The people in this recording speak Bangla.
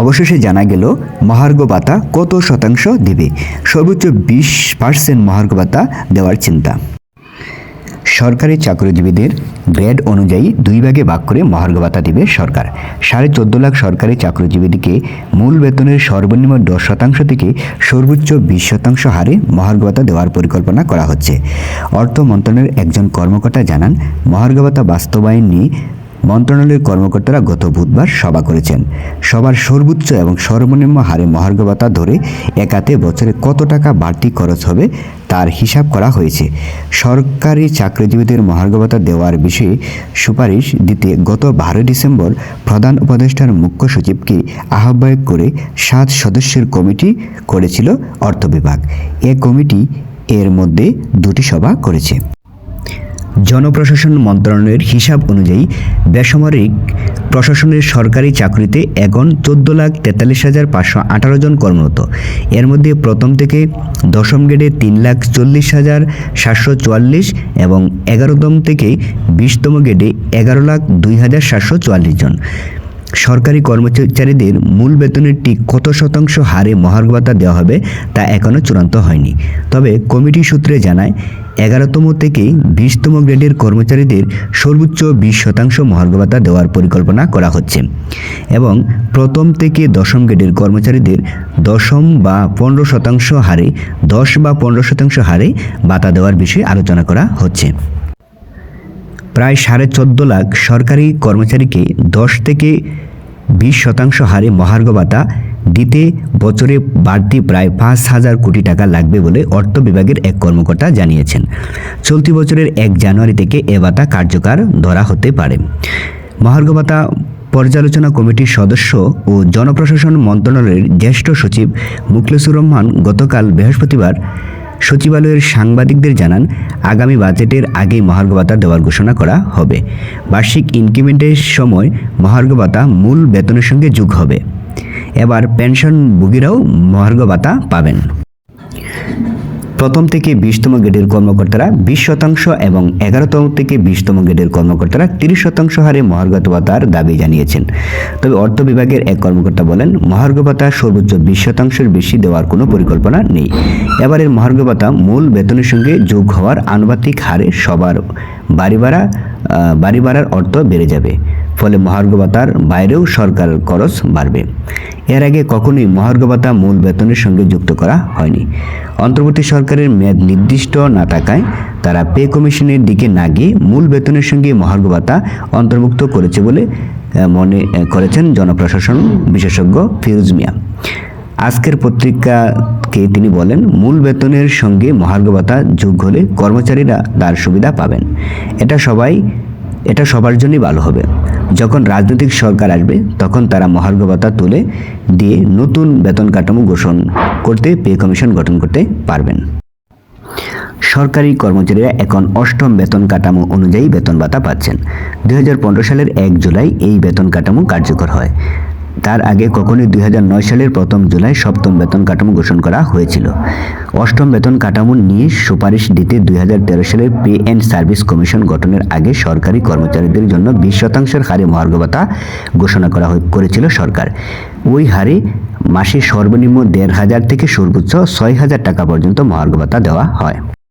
অবশেষে জানা গেল, মহার্ঘ ভাতা কত শতাংশ দেবে? সর্বোচ্চ বিশ পার্সেন্ট মহার্ঘ ভাতা দেওয়ার চিন্তা। সরকারি চাকরিজীবীদের গ্রেড অনুযায়ী দুই ভাগে ভাগ করে মহার্ঘ ভাতা দিবে সরকার। সাড়ে চোদ্দ লাখ সরকারি চাকরিজীবীদেরকে মূল বেতনের সর্বনিম্ন দশ শতাংশ থেকে সর্বোচ্চ বিশ শতাংশ হারে মহার্ঘ ভাতা দেওয়ার পরিকল্পনা করা হচ্ছে। অর্থ মন্ত্রণালয়ের একজন কর্মকর্তা জানান, মহার্ঘ ভাতা বাস্তবায়ন নিয়ে মন্ত্রণালয়ের কর্মকর্তারা গত বুধবার সভা করেছেন। সবার সর্বোচ্চ এবং সর্বনিম্ন হারে মহার্ঘ ভাতা ধরে একাতে বছরে কত টাকা বাড়তি খরচ হবে তার হিসাব করা হয়েছে। সরকারি চাকরিজীবীদের মহার্ঘ ভাতা দেওয়ার বিষয়ে সুপারিশ দিতে গত বারোই ডিসেম্বর প্রধান উপদেষ্টার মুখ্য সচিবকে আহ্বায়ক করে সাত সদস্যের কমিটি করেছিল অর্থ বিভাগ। এ কমিটি এর মধ্যে দুটি সভা করেছে। জনপ্রশাসন মন্ত্রণালয়ের হিসাব অনুযায়ী বেসামরিক প্রশাসনের সরকারি চাকরিতে এখন চোদ্দ লাখ তেতাল্লিশ হাজার পাঁচশো আঠারো জন কর্মরত। এর মধ্যে প্রথম থেকে দশম গ্রেডে তিন লাখ চল্লিশ হাজার সাতশো চুয়াল্লিশ এবং এগারোতম থেকে বিশতম গ্রেডে এগারো লাখ দুই হাজার সাতশো চুয়াল্লিশ জন। সরকারি কর্মচারীদের মূল বেতনের ঠিক কত শতাংশ হারে মহার্ঘ ভাতা দেওয়া হবে তা এখনও চূড়ান্ত হয়নি। তবে কমিটি সূত্রে জানায়, এগারোতম থেকে বিশতম গ্রেডের কর্মচারীদের সর্বোচ্চ বিশ শতাংশ মহার্ঘ ভাতা দেওয়ার পরিকল্পনা করা হচ্ছে এবং প্রথম থেকে দশম গ্রেডের কর্মচারীদের দশম বা পনেরো শতাংশ হারে, দশ বা পনেরো শতাংশ হারে ভাতা দেওয়ার বিষয়ে আলোচনা করা হচ্ছে। প্রায় সাড়ে চোদ্দ লাখ সরকারি কর্মচারীকে দশ থেকে বিশ শতাংশ হারে মহার্ঘ ভাতা দিতে বছরে বাড়তি প্রায় পাঁচ হাজার কোটি টাকা লাগবে বলে অর্থ বিভাগের এক কর্মকর্তা জানিয়েছেন। চলতি বছরের এক জানুয়ারি থেকে এ ভাতা কার্যকর ধরা হতে পারে। মহার্ঘ ভাতা পর্যালোচনা কমিটির সদস্য ও জনপ্রশাসন মন্ত্রণালয়ের জ্যেষ্ঠ সচিব মুখলেসুর রহমান গতকাল বৃহস্পতিবার সচিবালয়ের সাংবাদিকদের জানান, আগামী বাজেটের আগেই মহার্ঘ ভাতা দেওয়ার ঘোষণা করা হবে। বার্ষিক ইনক্রিমেন্টের সময় মহার্ঘ ভাতা মূল বেতনের সঙ্গে যোগ হবে। এবার পেনশনভোগীরাও মহার্ঘ ভাতা পাবেন। প্রথম থেকে বিশতম গ্রেডের কর্মকর্তারা বিশ শতাংশ এবং এগারোতম থেকে বিশতম গ্রেডের কর্মকর্তারা তিরিশ শতাংশ হারে মহার্ঘ ভাতার দাবি জানিয়েছেন। তবে অর্থ বিভাগের এক কর্মকর্তা বলেন, মহার্ঘ ভাতা সর্বোচ্চ বিশ শতাংশের বেশি দেওয়ার কোনো পরিকল্পনা নেই। এবারের মহার্ঘ ভাতা মূল বেতনের সঙ্গে যোগ হওয়ার আনুপাতিক হারে সবার বাড়ি ভাড়া বাড়ি ভাড়ার অর্থ বেড়ে যাবে। ফলে মহার্ঘ ভাতার বাইরেও সরকারের খরচ বাড়বে। এর আগে কখনোই মহার্ঘ ভাতা মূল বেতনের সঙ্গে যুক্ত করা হয়নি। অন্তর্বর্তী সরকারের মেয়াদ নির্দিষ্ট না থাকায় তারা পে কমিশনের দিকে না গিয়ে মূল বেতনের সঙ্গে মহার্ঘ ভাতা অন্তর্ভুক্ত করেছে বলে মনে করেছেন জনপ্রশাসন বিশেষজ্ঞ ফিরোজ মিয়া। আজকের পত্রিকাকে তিনি বলেন, মূল বেতনের সঙ্গে মহার্ঘ ভাতা যোগ হলে কর্মচারীরা তার সুবিধা পাবেন। এটা সবাই এটা সবার জন্যই ভালো হবে। যখন রাজনৈতিক সরকার আসবে, তখন তারা মহার্ঘ ভাতা তুলে দিয়ে নতুন বেতন কাঠামো ঘোষণ করতে, পে কমিশন গঠন করতে পারবেন। সরকারি কর্মচারীরা এখন অষ্টম বেতন কাঠামো অনুযায়ী বেতন ভাতা পাচ্ছেন। দু হাজার পনেরো সালের এক জুলাই এই বেতন কাঠামো কার্যকর হয়। তার আগে কখনোই দুই হাজার নয় সালের প্রথম জুলাই সপ্তম বেতন কাঠামো ঘোষণা করা হয়েছিল। অষ্টম বেতন কাঠামো নিয়ে সুপারিশ দিতে দুই হাজার তেরো সালের পে অ্যান্ড সার্ভিস কমিশন গঠনের আগে সরকারি কর্মচারীদের জন্য বিশ শতাংশের হারে মহার্ঘ ভাতা ঘোষণা করা করেছিল সরকার। ওই হারে মাসে সর্বনিম্ন দেড় হাজার থেকে সর্বোচ্চ ছয় হাজার টাকা পর্যন্ত মহার্ঘ ভাতা দেওয়া হয়।